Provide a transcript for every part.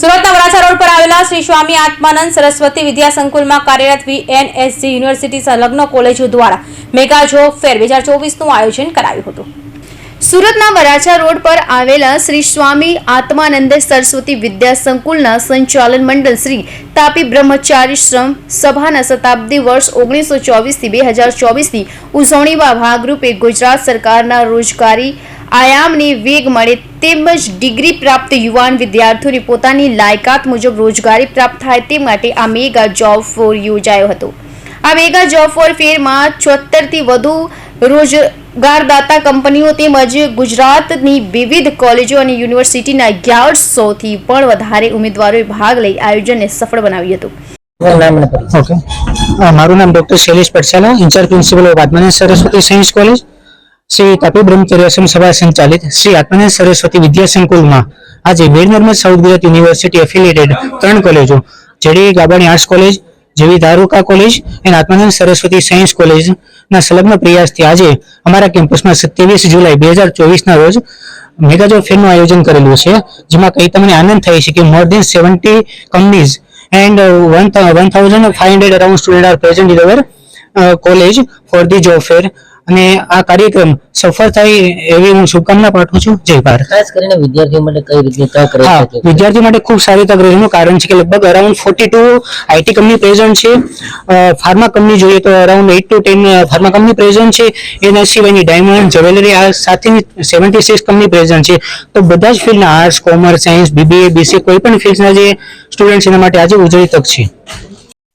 સુરતના વરાછા રોડ પર આવેલા શ્રી સ્વામી આત્માનંદ સરસ્વતી વિદ્યા સંકુલમાં કાર્યરત વીએનએસજી યુનિવર્સિટી સંલગ્ન કોલેજો દ્વારા મેગા જોબ ફેર બે હજાર ચોવીસનું આયોજન કરાયું હતું. સુરતના વરાછા રોડ પર આવેલા શ્રી સ્વામી આત્માનંદ સરસ્વતી વિદ્યા સંકુલના સંચાલન મંડળ શ્રી તાપી બ્રહ્મચારી શ્રમ સભાના શતાબ્દી વર્ષ ઓગણીસો ચોવીસથી બે હજાર ચોવીસની ઉજવણીમાં ભાગરૂપે ગુજરાત સરકારના રોજગારી આયામને વેગ મળે તેમજ ડિગ્રી પ્રાપ્ત યુવાન વિદ્યાર્થીઓને પોતાની લાયકાત મુજબ રોજગારી પ્રાપ્ત થાય તે માટે આ મેગા જોબ ફોર યોજાયો હતો. આ મેગા જોબ ફોર ફેરમાં છોતેરથી વધુ રોજગારદાતા કંપનીઓ તેમજ ગુજરાતની વિવિધ કોલેજો અને યુનિવર્સિટીના અગિયારસોથી પણ વધારે ઉમેદવારોએ ભાગ લઈ આયોજનને સફળ બનાવ્યું હતું. ઓકે. મારું નામ doctor Shailesh Patsala incharge principal of Atmanand Saraswati science college. Shri Tapi Brahmacharyashram Sabha સંચાલિત શ્રી આત્માનંદ સરસ્વતી વિદ્યા સંકુલમાં આજે Veer Narmad south Gujarat university affiliated ત્રણ કોલેજો જેડી ગાબાણી આર્ટ્સ કોલેજ જેવી તારુકા કોલેજ અને આત્માનંદ સરસ્વતી સાયન્સ કોલેજ ના સંલગ્ન પ્રયાસથી આજે અમારા કેમ્પસમાં સત્યાવીસ જુલાઈ બે હજાર ચોવીસના રોજ મેગાજો ફેરનું આયોજન કરેલું છે જેમાં કઈ તમને આનંદ થાય છે કે more than seventy companies and one one thou- 1500 around students are present our uh, college for the job fair અને આ કાર્યક્રમ સફળ થાય એવી હું શુભકામના પાઠવું છું. જય ભારત. ખાસ કરીને વિદ્યાર્થીઓ માટે કઈ રીતની તક રહે છે વિદ્યાર્થીઓ માટે ખૂબ સારી તક રહેવાનું કારણ છે કે લગભગ around forty two IT company present છે. ફાર્મા કંપની જોઈએ તો around eight to ten pharma company present છે. એના સિવાયની ડાયમંડ જ્વેલરી આ સાથેની સેવન્ટી સિક્સ કંપની પ્રેઝન્ટ છે. તો બધા જ ફિલ્ડના arts commerce science BBA BC કોઈ પણ ફિલ્ડના જે સ્ટુડન્ટ એના માટે આજે ઉજળી તક છે.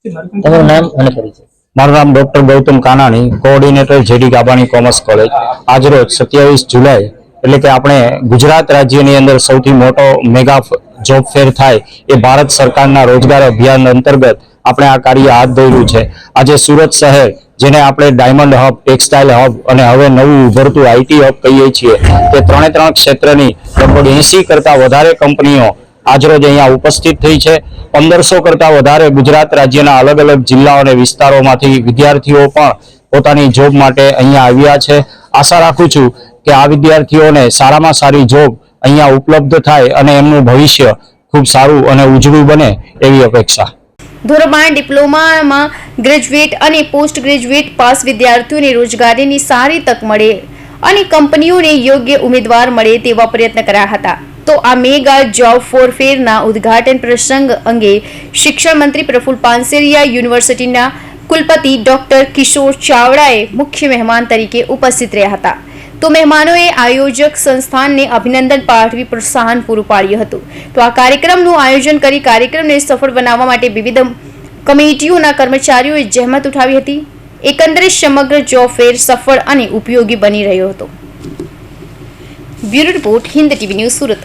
તમારું નામ અને પરિચય. મારું નામ doctor Gautam Kanani, coordinator JD Gabani commerce college. આજરોજ સત્યાવીસ જુલાઈ, એટલે કે આપણે ગુજરાત રાજ્યની અંદર સૌથી મોટો મેગા જોબ ફેર થાય એ ભારત સરકારના રોજગાર અભિયાન અંતર્ગત આપણે આ કાર્ય હાથ ધર્યું છે. આજે સુરત શહેર, જેને આપણે ડાયમંડ હબ, ટેક્સટાઇલ હબ અને હવે નવું ઉભરતું આઈટી હબ કહીએ છીએ, તે ત્રણે ત્રણ ક્ષેત્રની લગભગ એસી કરતાં વધારે કંપનીઓ આજરોજ અહીંયા ઉપસ્થિત થઈ છે. પંદરસો કરતા વધારે ગુજરાત રાજ્યના અલગ અલગ જિલ્લાઓ અને વિસ્તારોમાંથી વિદ્યાર્થીઓ પણ પોતાની જોબ માટે અહીંયા આવ્યા છે. આશા રાખું છું કે આ વિદ્યાર્થીઓને સારામાં સારી જોબ અહીંયા ઉપલબ્ધ થાય અને એમનું ભવિષ્ય ખૂબ સારું અને ઉજળું બને એવી અપેક્ષા. ધોરણ ડિપ્લોમામાં ગ્રેજ્યુએટ અને પોસ્ટ ગ્રેજ્યુએટ પાસ વિદ્યાર્થીઓને રોજગારીની સારી તક મળે અને કંપનીઓને યોગ્ય ઉમેદવાર મળે તેવા પ્રયત્ન કર્યા હતા. તો આ મેગા જોબ ફોર ફેરના ઉદ્ઘાટન પ્રસંગ અંગે શિક્ષણ મંત્રી પ્રફુલ પાનસેરિયા, યુનિવર્સિટીના કુલપતિ ડોક્ટર કિશોર ચાવડાએ મુખ્ય મહેમાન તરીકે ઉપસ્થિત રહ્યા હતા. તો મહેમાનોએ આયોજક સંસ્થાનને અભિનંદન પાઠવી પ્રોત્સાહન પૂરું પાડ્યું હતું. તો આ કાર્યક્રમનું આયોજન કરી કાર્યક્રમને સફળ બનાવવા માટે વિવિધ કમિટીઓના કર્મચારીઓએ જહેમત ઉઠાવી હતી. એકંદરે સમગ્ર જોબ ફેર સફળ અને ઉપયોગી બની રહ્યો હતો. Bureau report Hind TV news Surat.